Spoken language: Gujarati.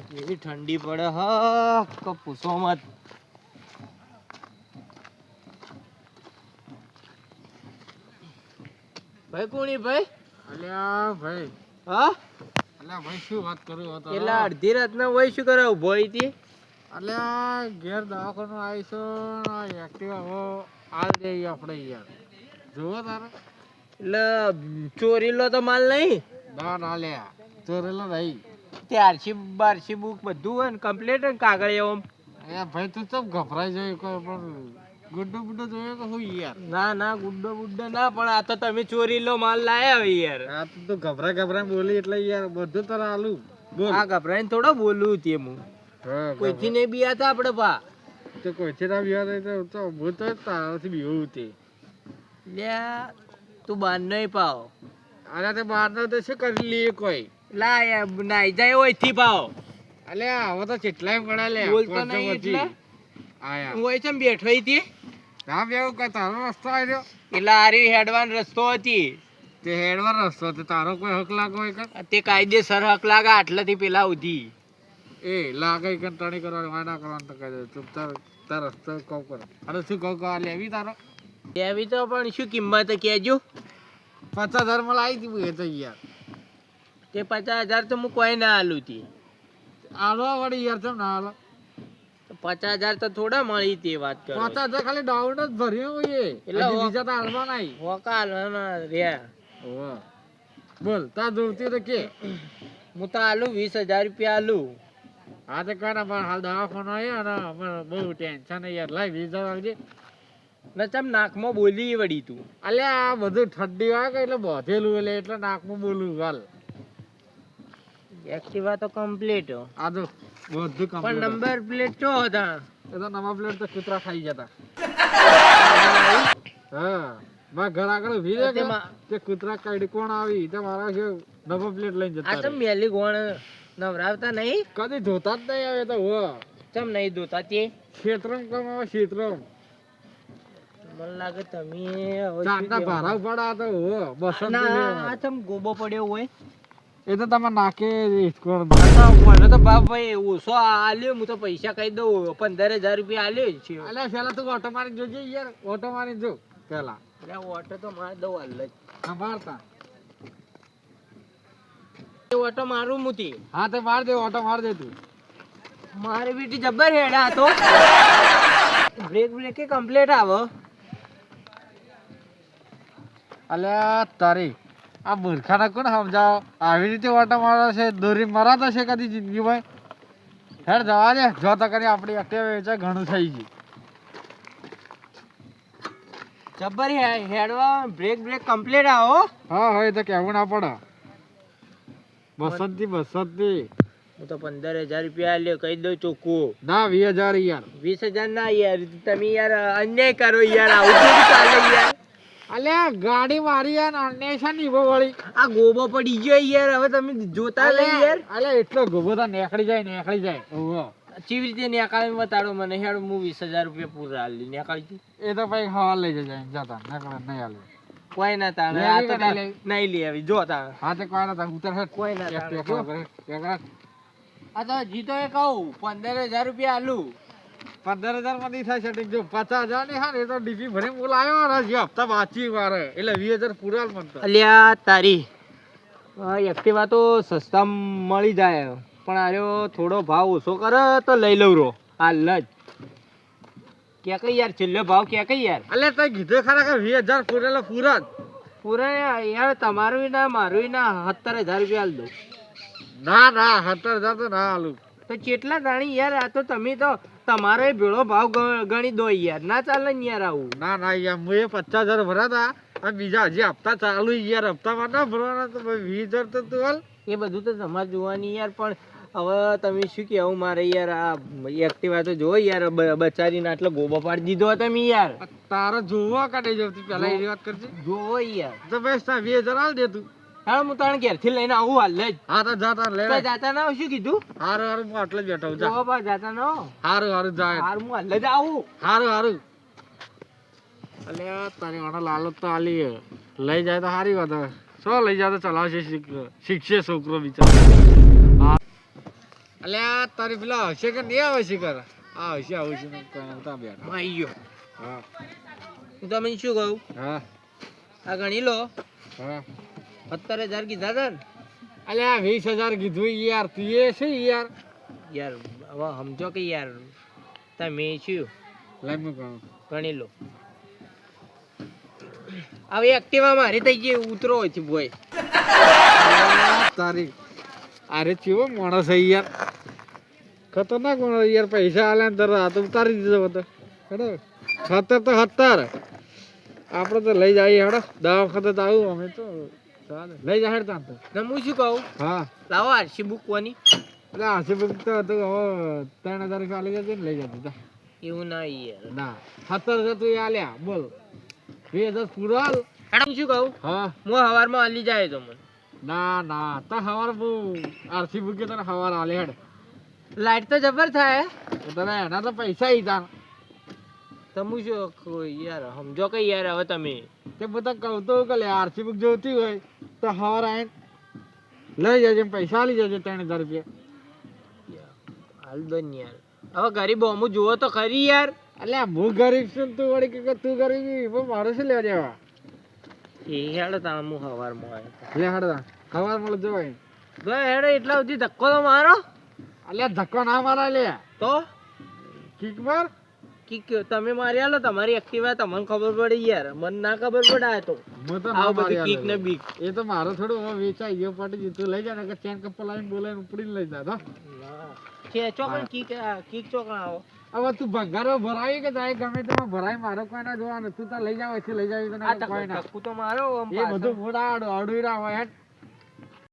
ઠંડી પડે હ કો પૂછો મત. ભાઈ કોણી ભાઈ? અલ્યા ભાઈ. હા? અલ્યા ભાઈ શું વાત કરું હતો એટલા અડધી રાતના હોય શું કરે ઊભો હતી અલ્યા ઘેર દવાખાનું આવીશું એક્ટિવા હો હાલ જઈએ આપણે યાર. જુઓ તારે. એટલે ચોરીલો તો માલ નહીં? ના ના લ્યા. ચોરેલો નહીં. તે બારથી બારસી બુક બધું હોય ને કમ્પ્લીટ ને કાગળ એમ. એ ભાઈ તું ચમ ગભરાઈ જાય કોઈ? પણ ગુડ્ડો બુડ્ડો જોયો કે શું યાર? ના ના ગુડ્ડો બુડ્ડો ના પણ આ તો તમે ચોરીલો માલ લાયા હોય યાર. આ તું તો ગભરા ગભરા બોલી એટલે યાર બધું તો આલું. બોલ. આ ગભરાઈને થોડો બોલું તે હું. કોઈથી નહીં બી હતા આપણે પા તો કોઈ છે ના બિહાર તો તો હું તો તારાથી બીવું તે. લ્યા તું બાર નહીં પાવ. અરે તે બહાર તો શું કરી લઈએ કોઈ? લા યાર નાઈ જાય હોયથી પાવ અલ્યા હવે તો કેટલાય પડ્યા લે. બોલતો તો નહીં. એટલે? આયા. હોય છે બેઠો હતી ના બેવું કઈ તારો રસ્તો આવ્યો એટલે આરી હેડવાન રસ્તો હતી. તે હેડવાન રસ્તો તે તારો કોઈ હક લાગો હોય કર તે કાયદેસર હક લાગે આટલાથી પેલા ઉધી એ લાગે કઈ ટણી કરવાની વાયના કરવાનું તો કહી તું તાર તાર રસ્તો કહું કર. અરે શું કહું કહું લેવી તારો? લેવી તો પણ શું કિંમત કેજો પચાસ હજારમાં લાવી દીધું એ તો યાર. તે પચાસ હજાર તો હું કોઈ ના આલું તી. આલો વળી યાર ચમ ના આલો? પચાસ હજાર તો થોડા મળી તે વાત કરો. પચાસ હજાર ખાલી ડાઉન જ ભર્યો હોય એટલે બીજા તો હાલમાં નહીં. હોકા રહ્યા. બોલ તા દોડતી તો કે. હું તો આલું વીસ હજાર રૂપિયા આલું. હા તો કઈ પણ હાલ દવાખાનો આવ્યો અને બહુ ટેન્શન યાર. લાઈ વીસ હજાર આવજે ને ચમ નાકમાં બોલી વળી તું. અલ્યા આ બધું ઠંડી વાગે એટલે બોધેલું એટલે એટલે નાકમાં બોલું હાલ. એક્ટિવા તો કમ્પ્લીટ આ તો બધું પણ નંબર પ્લેટ ચો હતા? એ તો નવા પ્લેટ તો કૂતરા ખાઈ જતા હા. માં ઘર આગળ ઊભી રહે કે કૂતરા કાઢી કોણ આવી તે મારા છે નવા પ્લેટ લઈને જતા આ તો મેલી ગોણ નવરાવતા નહીં? કદી ધોતા જ નહીં આવે તો હો. ચમ નહીં ધોતા તે? ક્ષેત્રમ કમાવા ક્ષેત્રમ મને લાગે તમે ચાંદા ભારા ઉપાડા તો હો બસંત ના, આ ચમ ગોબો પડ્યો હોય? એ તો તમે નાકે મને તો બાપ ભાઈ ઓછો આલ્યો હું તો પૈસા કહી દઉં. પંદર હજાર રૂપિયા આલ્યો જ છે. અલ્યા પેલા તું ઓટો મારી જોજે યાર. ઓટો મારી જો પેલા. ઓટો તો મારે દઉં હાલ જ. સંભાળતા. ઓટો મારું મુતી. હા તો માર દે ઓટો માર દે તું. મારી બીટી જબ્બર હેડા તો બ્રેક બ્રેક કમ્પ્લીટ આવો. અલ્યા તારી. આ મૂર્ખાને કોણ સમજાવો? આવી રીતે વાટા મારો છે દોરી મરાતો છે કદી જિંદગીમાં? હેડ જવા દે જો તો કરી આપણી એક્ટિવ વેચાય ઘણું થઈ ગયું. જબ્બર હેડવા બ્રેક બ્રેક કમ્પ્લીટ આવો. હા હોય તો કેવું ના પડે. બસંતી બસંતી હું તો પંદર હજાર રૂપિયા લે કહી દઉં ચોખ્ખું. ના વીસ હજાર યાર. વીસ હજાર ના યાર તમે યાર અન્યાય કરો યાર આવું ચાલે. અલ્યા ગાડી મારી યાર અન્યાય છે ની વળી. આ ગોબો પડી ગયો યાર હવે તમે જોતા લે યાર. અલે એટલો ગોબો તો નીકળી જાય નીકળી જાય. ઓહો ચીવી રીતે નેકાળી બતાડો મને હેડ હું વીસ હજાર રૂપિયા પૂરા આલી નીકાળી એ તો ભાઈ હવા લઈ જશે જતા નીકળે નહીં હાલે કોઈ ના તાણે આ તો નહીં લેવી? લે આવી જો તાણે. હા તે કોઈ ના ઉતર હે કોઈ ના તાણે. આ તો જીતો એ કહું પંદર હજાર રૂપિયા આલું. પંદર હજારમાં નહીં થાય સેટિંગ જો પચાસ હજારની હા એ તો ડીપી ભરી બોલાયો ને જે હપ્તા વાંચી મારે. એટલે વીસ હજાર પૂરા મળતા અલ્યા તારી. એક્ટિવા તો સસ્તા મળી જાય. પણ આર્યો થોડો ભાવ ઓછો કરે તો લઈ લઉં રો હાલ જ કે કઈ યાર છેલ્લો ભાવ કે કઈ યાર? અલ્યા તઈ કીધું ખરા કે વીસ હજાર પૂરેલા પૂરા પૂરા યાર તમારું ના મારું ના. સત્તર હજાર રૂપિયા હાલ દઉં. ના ના સત્તર હજાર તો ના હાલું તો કેટલા દાણી યાર આ તો તમે તો તમારો એ ભેળો ભાવ ગણી દો યાર. ના ચાલે ને યાર આવું. ના ના યાર હું એ પચાસ હજાર ભરાતા આ બીજા હજી હપ્તા ચાલુ યાર. હપ્તામાં ના ભરવાના તો વીસ હજાર તો તું હાલ. એ બધું તો તમારે જોવાની યાર પણ હવે તમે શું કહેવું મારે યાર આ એક્ટિવા તો જો યાર બચારીને આટલો ગોબો પાડી દીધો તમે યાર. તારો જોવા કાઢી જતી પેલા એની વાત કરજે. જોવો યાર. તો બસ તા વીસ હજાર હાલ દે તું. હા હું તાણ ઘેરથી લઈને આવું હાલ જ. હા તો જા તાર લે. જાતા ના શું કીધું? હારું હારું હું આટલે જ બેઠો. જા. બા જાતા ના. હારું હારું જાય હાર હું હાલ જ આવું. હારું હારું. અલ્યા તારી વાળા લાલો તો આલી લઈ જાય તો હારી વાત સો લઈ જાય તો ચલાવશે શીખ- શીખશે છોકરો બિચારો. હા. અલ્યા તારી પેલા હશે કે નહીં આવે છે કર આ હશે આવું છે. બેઠા. આવી ગયો. હા. હું તમને શું કહું? હા. આ ગણી લો. હા. સત્તર હજાર કીધા હતા ને? અલ્યા વીસ હજાર કીધું યાર તું એ છે યાર. યાર હવે સમજો કે યાર તમે છું લાઈ હું ગણી લો. હવે એક્ટિવા મારી થઈ ગઈ ઉતરો છે બોય તારી અરે ચેવો માણસ છે યાર. ખતરનાક માણસ યાર પૈસા આલે ને તરત હાથ ઉતારી દીધો બધો હેડો. સત્તર તો સત્તર આપણે તો લઈ જઈએ હેડો. દવાખાને તો આવું અમે તો લઈ જાહેર હેડતા તો. ને હું શું કહું? હા. લાવો આરસી બુક કોની એટલે બુક તો હતું હવે ત્રણ હજાર રૂપિયા લઈ જતી લઈ જતી તા એવું ના યાર. ના. સત્તર હજાર તું આલ્યા. બોલ. બે હજાર પૂરો હાલ હું શું કહું? હા. હું હવારમાં આલી જાય તો મને. ના ના. તો હવાર બહુ આરસી બુકે તને હવાર આલે હેડ. લાઈટ તો જબર થાય. તો તને એના તો પૈસા ઈ તાર તમે શું યાર? સમજો કે યાર હવે તમે. તે બધા કહું તો કે આરસી બુક જોતી હોય. તો હવાર આવીને લઈ જજે પૈસા લઈ જજે ત્રણ હજાર રૂપિયા. હાલ યાર. હવે ગરીબ અમુ જુઓ તો ખરી યાર. એટલે હું ગરીબ છું તું વળી કે તું ગરીબ પણ મારે શું લેવા જવા એ હેડો તા હું હવારમાં આવ્યો લે હેડો હવારમાં જવાય તો હેડો એટલા સુધી ધક્કો તો મારો? અલ્યા ધક્કો ના મારા લે. તો? કિક માર કી તમે મારી આલો તમારી એક્ટિવા તમને ખબર પડી યાર. મને ના ખબર પડાય તો. ના બધી કીક ને બીક. એ તો મારો થોડો હવે વેચાઈ ગયો પાટી ગયું લઈ જાય ને કે ચેન કપ લાઈન બોલાવીને ઉપડીને લઈ જા તો છે ચોકણ કીક કીક ચોકણ આવો. હવે તું ભંગારો ભરાય કે જાય? ગમે તો ભરાય મારો કોઈ ના જોવાનું. તું તો લઈ જાવ છે લઈ જાવ તને કોઈ ના તો મારો એ બધું મોડા આડું હોય હેઠ